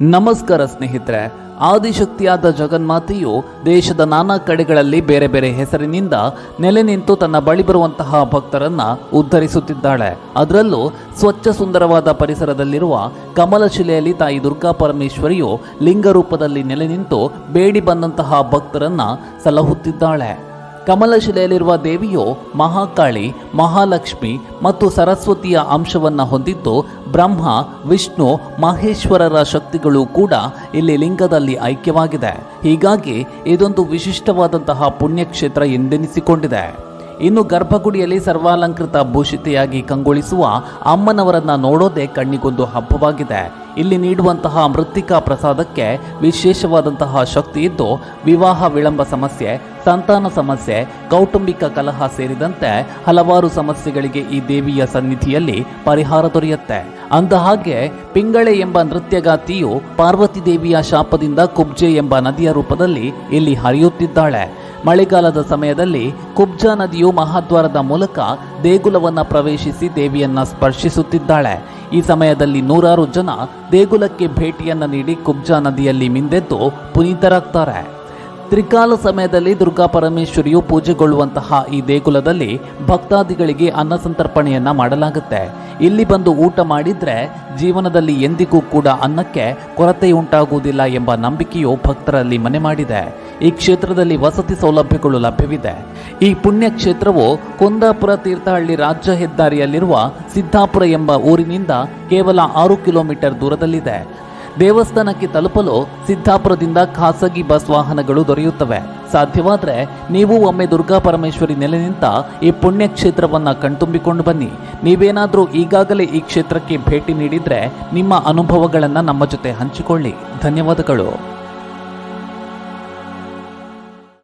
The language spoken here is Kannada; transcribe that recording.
ನಮಸ್ಕಾರ ಸ್ನೇಹಿತರೆ, ಆದಿಶಕ್ತಿಯಾದ ಜಗನ್ಮಾತೆಯು ದೇಶದ ನಾನಾ ಕಡೆಗಳಲ್ಲಿ ಬೇರೆ ಬೇರೆ ಹೆಸರಿನಿಂದ ನೆಲೆ ನಿಂತು ತನ್ನ ಬಳಿ ಬರುವಂತಹ ಭಕ್ತರನ್ನ ಉದ್ಧರಿಸುತ್ತಿದ್ದಾಳೆ. ಅದರಲ್ಲೂ ಸ್ವಚ್ಛ ಸುಂದರವಾದ ಪರಿಸರದಲ್ಲಿರುವ ಕಮಲಶಿಲೆಯಲ್ಲಿ ತಾಯಿ ದುರ್ಗಾ ಪರಮೇಶ್ವರಿಯು ಲಿಂಗ ರೂಪದಲ್ಲಿ ನೆಲೆ ನಿಂತು ಬೇಡಿ ಬಂದಂತಹ ಭಕ್ತರನ್ನ ಸಲಹುತ್ತಿದ್ದಾಳೆ. ಕಮಲಶಿಲೆಯಲ್ಲಿರುವ ದೇವಿಯು ಮಹಾಕಾಳಿ, ಮಹಾಲಕ್ಷ್ಮಿ ಮತ್ತು ಸರಸ್ವತಿಯ ಅಂಶವನ್ನು ಹೊಂದಿದ್ದು, ಬ್ರಹ್ಮ, ವಿಷ್ಣು, ಮಹೇಶ್ವರರ ಶಕ್ತಿಗಳು ಕೂಡ ಇಲ್ಲಿ ಲಿಂಗದಲ್ಲಿ ಐಕ್ಯವಾಗಿದೆ. ಹೀಗಾಗಿ ಇದೊಂದು ವಿಶಿಷ್ಟವಾದಂತಹ ಪುಣ್ಯಕ್ಷೇತ್ರ ಎಂದೆನಿಸಿಕೊಂಡಿದೆ. ಇನ್ನು ಗರ್ಭಗುಡಿಯಲ್ಲಿ ಸರ್ವಾಲಂಕೃತ ಭೂಷಿತೆಯಾಗಿ ಕಂಗೊಳಿಸುವ ಅಮ್ಮನವರನ್ನ ನೋಡೋದೇ ಕಣ್ಣಿಗೊಂದು ಹಬ್ಬವಾಗಿದೆ. ಇಲ್ಲಿ ನೀಡುವಂತಹ ಮೃತ್ತಿಕಾ ಪ್ರಸಾದಕ್ಕೆ ವಿಶೇಷವಾದಂತಹ ಶಕ್ತಿ ಇದ್ದು, ವಿವಾಹ ವಿಳಂಬ ಸಮಸ್ಯೆ, ಸಂತಾನ ಸಮಸ್ಯೆ, ಕೌಟುಂಬಿಕ ಕಲಹ ಸೇರಿದಂತೆ ಹಲವಾರು ಸಮಸ್ಯೆಗಳಿಗೆ ಈ ದೇವಿಯ ಸನ್ನಿಧಿಯಲ್ಲಿ ಪರಿಹಾರ ದೊರೆಯುತ್ತೆ. ಅಂದ ಹಾಗೆ ಪಿಂಗಳೆ ಎಂಬ ನೃತ್ಯಗಾತಿಯು ಪಾರ್ವತಿ ದೇವಿಯ ಶಾಪದಿಂದ ಕುಬ್ಜೆ ಎಂಬ ನದಿಯ ರೂಪದಲ್ಲಿ ಇಲ್ಲಿ ಹರಿಯುತ್ತಿದ್ದಾಳೆ. ಮಳೆಗಾಲದ ಸಮಯದಲ್ಲಿ ಕುಬ್ಜಾ ನದಿಯು ಮಹಾದ್ವಾರದ ಮೂಲಕ ದೇಗುಲವನ್ನು ಪ್ರವೇಶಿಸಿ ದೇವಿಯನ್ನ ಸ್ಪರ್ಶಿಸುತ್ತಿದ್ದಾಳೆ. ಈ ಸಮಯದಲ್ಲಿ ನೂರಾರು ಜನ ದೇಗುಲಕ್ಕೆ ಭೇಟಿಯನ್ನು ನೀಡಿ ಕುಬ್ಜಾ ನದಿಯಲ್ಲಿ ಮಿಂದೆದ್ದು ಪುನೀತರಾಗ್ತಾರೆ. ತ್ರಿಕಾಲ ಸಮಯದಲ್ಲಿ ದುರ್ಗಾ ಪರಮೇಶ್ವರಿಯು ಪೂಜೆಗೊಳ್ಳುವಂತಹ ಈ ದೇಗುಲದಲ್ಲಿ ಭಕ್ತಾದಿಗಳಿಗೆ ಅನ್ನ ಸಂತರ್ಪಣೆಯನ್ನ ಮಾಡಲಾಗುತ್ತೆ. ಇಲ್ಲಿ ಬಂದು ಊಟ ಮಾಡಿದ್ರೆ ಜೀವನದಲ್ಲಿ ಎಂದಿಗೂ ಕೂಡ ಅನ್ನಕ್ಕೆ ಕೊರತೆಯುಂಟಾಗುವುದಿಲ್ಲ ಎಂಬ ನಂಬಿಕೆಯು ಭಕ್ತರಲ್ಲಿ ಮನೆ ಮಾಡಿದೆ. ಈ ಕ್ಷೇತ್ರದಲ್ಲಿ ವಸತಿ ಸೌಲಭ್ಯಗಳು ಲಭ್ಯವಿದೆ. ಈ ಪುಣ್ಯ ಕ್ಷೇತ್ರವು ಕುಂದಾಪುರ ತೀರ್ಥಹಳ್ಳಿ ರಾಜ್ಯ ಹೆದ್ದಾರಿಯಲ್ಲಿರುವ ಸಿದ್ದಾಪುರ ಎಂಬ ಊರಿನಿಂದ ಕೇವಲ ಆರು ಕಿಲೋಮೀಟರ್ ದೂರದಲ್ಲಿದೆ. ದೇವಸ್ಥಾನಕ್ಕೆ ತಲುಪಲು ಸಿದ್ದಾಪುರದಿಂದ ಖಾಸಗಿ ಬಸ್ ವಾಹನಗಳು ದೊರೆಯುತ್ತವೆ. ಸಾಧ್ಯವಾದರೆ ನೀವು ಒಮ್ಮೆ ದುರ್ಗಾ ಪರಮೇಶ್ವರಿ ನೆಲೆ ನಿಂತ ಈ ಪುಣ್ಯ ಕ್ಷೇತ್ರವನ್ನ ಕಣ್ತುಂಬಿಕೊಂಡು ಬನ್ನಿ. ನೀವೇನಾದರೂ ಈಗಾಗಲೇ ಈ ಕ್ಷೇತ್ರಕ್ಕೆ ಭೇಟಿ ನೀಡಿದ್ರೆ ನಿಮ್ಮ ಅನುಭವಗಳನ್ನು ನಮ್ಮ ಜೊತೆ ಹಂಚಿಕೊಳ್ಳಿ. ಧನ್ಯವಾದಗಳು.